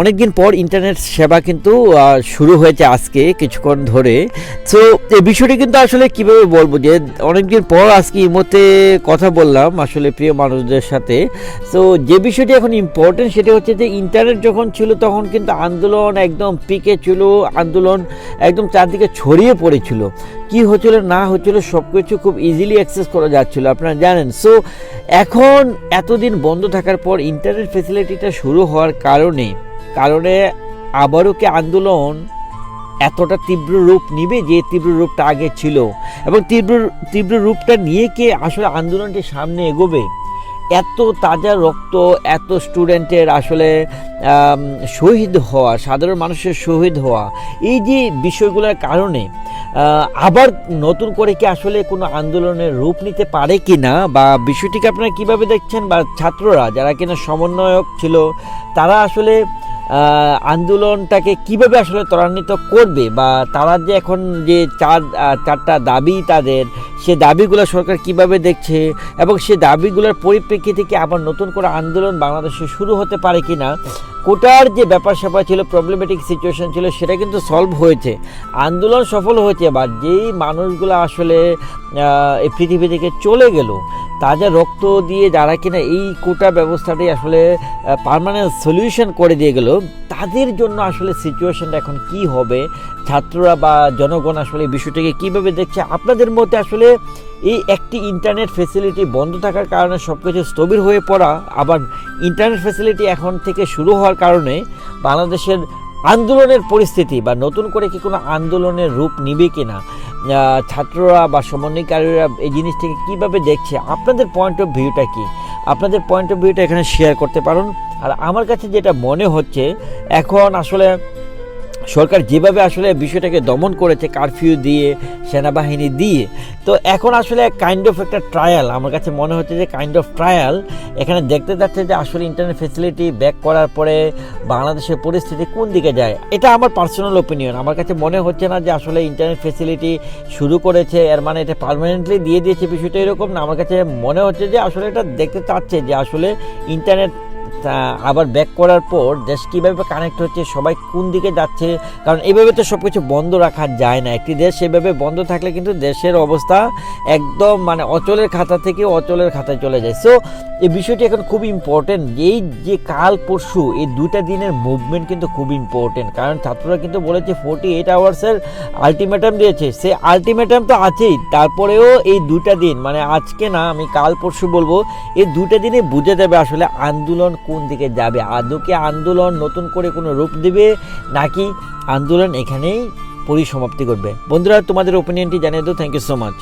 অনেকদিন পর ইন্টারনেট সেবা কিন্তু শুরু হয়েছে আজকে, কিছুক্ষণ ধরে। তো এই বিষয়টি কিন্তু আসলে কীভাবে বলব যে, অনেকদিন পর আজকে মধ্যে কথা বললাম আসলে প্রিয় মানুষদের সাথে। তো যে বিষয়টি এখন ইম্পর্টেন্ট সেটা হচ্ছে যে ইন্টারনেট যখন ছিল, তখন কিন্তু আন্দোলন একদম পিকে ছিল, আন্দোলন একদম চারদিকে ছড়িয়ে পড়েছিল। কি হচ্ছিল, না হচ্ছিল সব কিছু খুব ইজিলি অ্যাক্সেস করা যাচ্ছিল, আপনারা জানেন। সো এখন এতদিন বন্ধ থাকার পর ইন্টারনেট ফেসিলিটিটা শুরু হওয়ার কারণে কারণে আবারও কি আন্দোলন এতটা তীব্র রূপ নিবে যে তীব্র রূপটা আগে ছিল? এবং তীব্র তীব্র রূপটা নিয়ে কে আসলে আন্দোলনটি সামনে এগোবে? এত তাজা রক্ত, এত স্টুডেন্টের আসলে শহীদ হওয়া, সাধারণ মানুষের শহীদ হওয়া, এই যে বিষয়গুলোর কারণে আবার নতুন করে কি আসলে কোনো আন্দোলনের রূপ নিতে পারে কি না বা বিষয়টিকে আপনারা কীভাবে দেখছেন? বা ছাত্ররা যারা কিনা সমন্বয়ক ছিল, তারা আসলে আন্দোলনটাকে কীভাবে আসলে ত্বরান্বিত করবে বা তারা যে এখন যে চার চারটা দাবি তাদের সে দাবিগুলো সরকার কীভাবে দেখছে এবং সে দাবিগুলোর পরিপ্রেক্ষিতে কি আবার নতুন করে আন্দোলন বাংলাদেশে শুরু হতে পারে কি না কোটার যে ব্যাপার স্যাপার ছিল প্রবলেমেটিক সিচুয়েশন ছিল, সেটা কিন্তু সলভ হয়েছে। আন্দোলন সফল হয়েছে বা যেই মানুষগুলো আসলে এই পৃথিবী থেকে চলে গেল তাজা রক্ত দিয়ে যারা কিনা এই কোটা ব্যবস্থাটাই আসলে পার্মানেন্ট সলিউশন করে দিয়ে গেল। তাদের জন্য আসলে সিচুয়েশনটা এখন কি হবে? ছাত্ররা বা জনগণ আসলে এই বিষয়টাকে কীভাবে দেখছে? আপনাদের মধ্যে আসলে এই একটি ইন্টারনেট ফেসিলিটি বন্ধ থাকার কারণে সব কিছু স্থবির হয়ে পড়া আবার ইন্টারনেট ফেসিলিটি এখন থেকে শুরু হওয়ার কারণে বাংলাদেশের আন্দোলনের পরিস্থিতি বা নতুন করে কি কোনো আন্দোলনের রূপ নিবে কিনা? আহ, ছাত্ররা বা সমন্বয়কারীরা এই জিনিসটাকে কীভাবে দেখছে? আপনাদের পয়েন্ট অফ ভিউটা কি? আপনাদের পয়েন্ট অফ ভিউটা এখানে শেয়ার করতে পারুন। আর আমার কাছে যেটা মনে হচ্ছে, এখন আসলে সরকার যেভাবে আসলে বিষয়টাকে দমন করেছে কারফিউ দিয়ে, সেনাবাহিনী দিয়ে, তো এখন আসলে কাইন্ড অফ একটা ট্রায়াল আমার কাছে মনে হচ্ছে যে কাইন্ড অফ ট্রায়াল এখানে দেখতে যাচ্ছে যে আসলে ইন্টারনেট ফেসিলিটি ব্যাক করার পরে বাংলাদেশের পরিস্থিতি কোন দিকে যায়, এটা আমার পার্সোনাল ওপিনিয়ন আমার কাছে মনে হচ্ছে না যে আসলে ইন্টারনেট ফেসিলিটি শুরু করেছে, এর মানে এটা পার্মানেন্টলি দিয়ে দিয়েছে বিষয়টা এরকম না, আমার কাছে মনে হচ্ছে যে আসলে এটা দেখতে চাচ্ছে যে আসলে ইন্টারনেট তা আবার ব্যাক করার পর দেশ কীভাবে কানেক্ট হচ্ছে, সবাই কোন দিকে যাচ্ছে, কারণ এইভাবে তো সব কিছু বন্ধ রাখা যায় না। একটি দেশ এভাবে বন্ধ থাকলে কিন্তু দেশের অবস্থা একদম মানে অচলের খাতা থেকে অচলের খাতায় চলে যায়। সো এই বিষয়টি এখন খুব ইম্পর্টেন্ট এই যে কাল পরশু, এই দুইটা দিনের মুভমেন্ট কিন্তু খুব ইম্পর্টেন্ট কারণ ছাত্ররা কিন্তু বলেছে ফোর্টি এইট আওয়ার্সের আলটিমেটাম দিয়েছে। সে আলটিমেটাম তো আছেই, তারপরেও এই দুটা দিন মানে আজকে না, আমি কাল পরশু বলব, এই দুটা দিনে বুঝে দেবে আসলে আন্দোলন কোন দিকে যাবে। আদৌ কি আন্দোলন নতুন করে কোনো রূপ দেবে, নাকি আন্দোলন এখানেই পরিসমাপ্তি করবে বন্ধুরা, তোমাদের ওপিনিয়নটি জানিয়ে দাও। Thank you so much